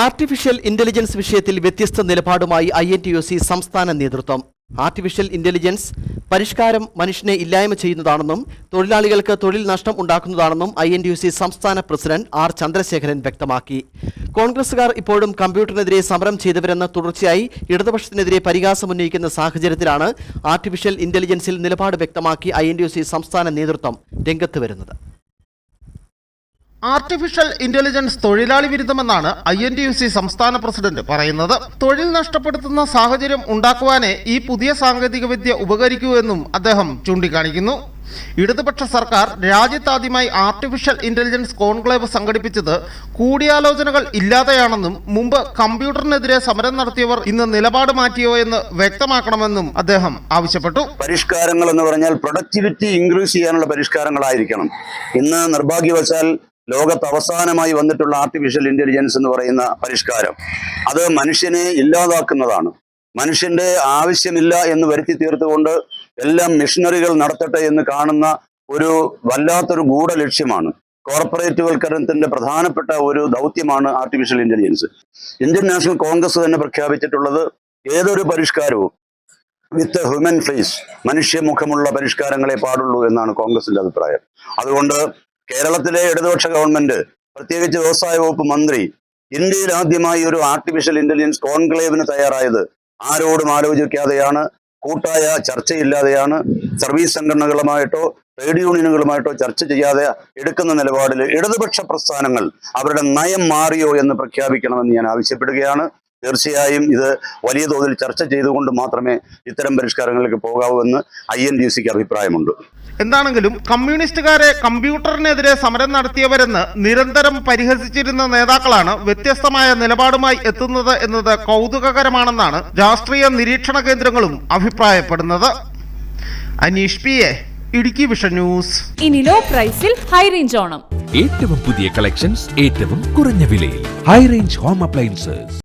Artificial intelligence വിഷയത്തിൽ വ്യത്യസ്ത നിലപാടുമായി I N T U C സംസ്ഥാന നേതൃത്വം. ആർട്ടിഫിഷ്യൽ ഇന്റലിജൻസ് പരിഷ്കാരം മനുഷ്യനെ ഇല്ലായ്മ ചെയ്യുന്നതാണെന്നും തൊഴിലാളികൾക്ക് തൊഴിൽ നഷ്ടം ഉണ്ടാക്കുന്നതാണെന്നും ഐ എൻ യു സി സംസ്ഥാന പ്രസിഡന്റ് ആർ ചന്ദ്രശേഖരൻ വ്യക്തമാക്കി. കോൺഗ്രസുകാർ ഇപ്പോഴും കമ്പ്യൂട്ടറിനെതിരെ സമരം ചെയ്തവരെന്ന് തുടർച്ചയായി ഇടതുപക്ഷത്തിനെതിരെ പരിഹാസമുന്നയിക്കുന്ന സാഹചര്യത്തിലാണ് ആർട്ടിഫിഷ്യൽ ഇന്റലിജൻസിൽ നിലപാട് വ്യക്തമാക്കി ഐ എൻ സി സംസ്ഥാന നേതൃത്വം രംഗത്ത് വരുന്നത്. ആർട്ടിഫിഷ്യൽ ഇന്റലിജൻസ് തൊഴിലാളി വിരുദ്ധമെന്നാണ് I N T U C സംസ്ഥാന പ്രസിഡന്റ് പറയുന്നത്. തൊഴിൽ നഷ്ടപ്പെടുത്തുന്ന സാഹചര്യം ഉണ്ടാക്കുവാനേ ഈ പുതിയ സാങ്കേതികവിദ്യ ഉപകരിക്കൂ എന്നും അദ്ദേഹം ചൂണ്ടിക്കാണിക്കുന്നു. ഇടതുപക്ഷ സർക്കാർ രാജ്യത്താദ്യമായി ആർട്ടിഫിഷ്യൽ ഇന്റലിജൻസ് കോൺക്ലേവ് സംഘടിപ്പിച്ചത് കൂടിയാലോചനകൾ ഇല്ലാതെയാണെന്നും മുമ്പ് കമ്പ്യൂട്ടറിനെതിരെ സമരം നടത്തിയവർ ഇന്ന് നിലപാട് മാറ്റിയോ എന്ന് വ്യക്തമാക്കണമെന്നും അദ്ദേഹം ആവശ്യപ്പെട്ടു. പരിഷ്കാരങ്ങൾ എന്ന് പറഞ്ഞാൽ പ്രൊഡക്ടിവിറ്റി ഇൻക്രീസ് ചെയ്യാനുള്ള പരിഷ്കാരങ്ങളായിരിക്കണം. ഇന്ന് നിർഭാഗ്യവശാൽ ലോകത്ത് അവസാനമായി വന്നിട്ടുള്ള ആർട്ടിഫിഷ്യൽ ഇന്റലിജൻസ് എന്ന് പറയുന്ന പരിഷ്കാരം. അത് മനുഷ്യനെ ഇല്ലാതാക്കുന്നതാണ്. മനുഷ്യന്റെ ആവശ്യമില്ല എന്ന് വരുത്തി തീർത്തുകൊണ്ട് എല്ലാം മിഷനറികൾ നടത്തട്ടെ എന്ന് കാണുന്ന ഒരു വല്ലാത്തൊരു ഗൂഢ ലക്ഷ്യമാണ് കോർപ്പറേറ്റുവൽക്കരണത്തിന്റെ പ്രധാനപ്പെട്ട ഒരു ദൗത്യമാണ് artificial intelligence Indian National Congress തന്നെ പ്രഖ്യാപിച്ചിട്ടുള്ളത് ഏതൊരു പരിഷ്കാരവും വിത്ത് ഹ്യൂമൻ ഫേസ് മനുഷ്യമുഖമുള്ള പരിഷ്കാരങ്ങളെ പാടുള്ളൂ എന്നാണ് കോൺഗ്രസിന്റെ അഭിപ്രായം. അതുകൊണ്ട് കേരളത്തിലെ ഇടതുപക്ഷ ഗവൺമെന്റ് പ്രത്യേകിച്ച് വ്യവസായ വകുപ്പ് മന്ത്രി ഇന്ത്യയിൽ ആദ്യമായി ഒരു ആർട്ടിഫിഷ്യൽ ഇന്റലിജൻസ് കോൺക്ലേവിന് തയ്യാറായത് ആരോടും ആലോചിക്കാതെയാണ് കൂട്ടായ ചർച്ചയില്ലാതെയാണ് സർവീസ് സംഘടനകളുമായിട്ടോ ട്രേഡ് യൂണിയനുകളുമായിട്ടോ ചർച്ച ചെയ്യാതെ എടുക്കുന്ന നിലപാടിൽ ഇടതുപക്ഷ പ്രസ്ഥാനങ്ങൾ അവരുടെ നയം മാറിയോ എന്ന് പ്രഖ്യാപിക്കണമെന്ന് ഞാൻ ആവശ്യപ്പെടുകയാണ്. തീർച്ചയായും ഇത് വലിയ തോതിൽ ചർച്ച ചെയ്തുകൊണ്ട് മാത്രമേ ഇത്തരം പരിഷ്കാരങ്ങളിലേക്ക് പോകാവൂ എന്ന് ഐ എൻ ഡി സിക്ക് അഭിപ്രായമുണ്ട്. എന്താണെങ്കിലും കമ്മ്യൂണിസ്റ്റുകാരെ കമ്പ്യൂട്ടറിനെതിരെ സമരം നടത്തിയവരെന്ന് നിരന്തരം പരിഹസിച്ചിരുന്ന നേതാക്കളാണ് വ്യത്യസ്തമായ നിലപാടുമായി എത്തുന്നത് എന്നത് കൗതുകകരമാണെന്നാണ് രാഷ്ട്രീയ നിരീക്ഷണ കേന്ദ്രങ്ങളും അഭിപ്രായപ്പെടുന്നത്. Aneesh P A Idukki Vision News. ഇനി ലോ പ്രൈസിൽ ഹൈ റേഞ്ച് ഓണം. ഏറ്റവും പുതിയ കളക്ഷൻസ് ഏറ്റവും കുറഞ്ഞ വിലയിൽ. High range home appliances.